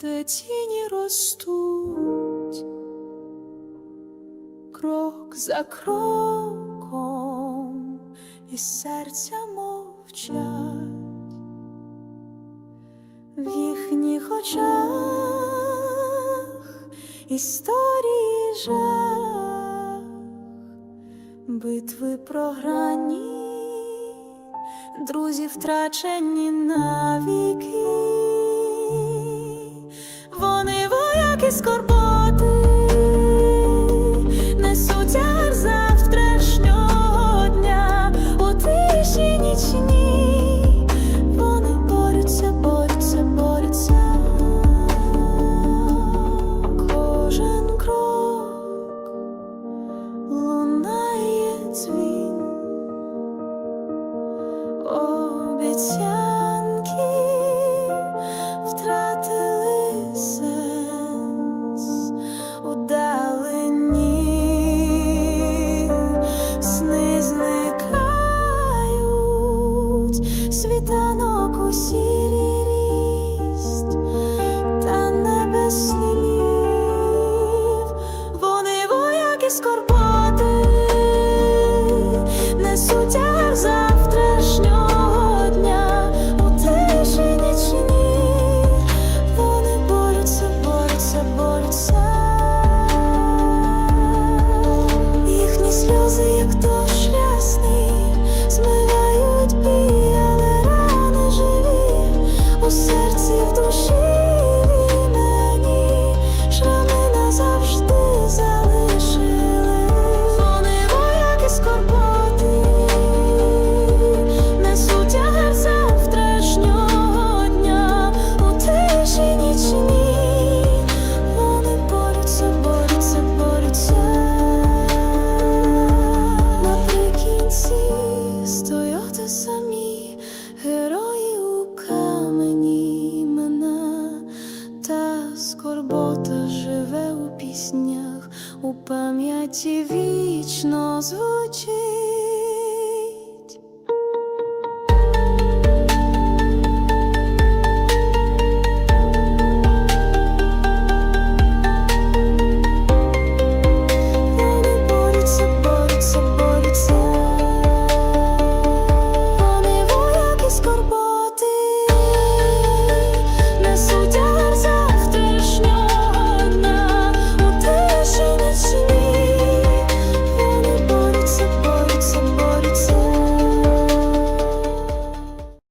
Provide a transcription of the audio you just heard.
де тіні ростуть, крок за кроком, і серця мовчать. В їхніх очах історії жах, битви програні, друзі втрачені навіки, вояки скорботи, у та небесний лів. Вони вояки скорботи, несуть тягар завтрашнього дня у тиші нічній. Вони борються, борються, борються. Серці, в душі пам'яті вічно звучить.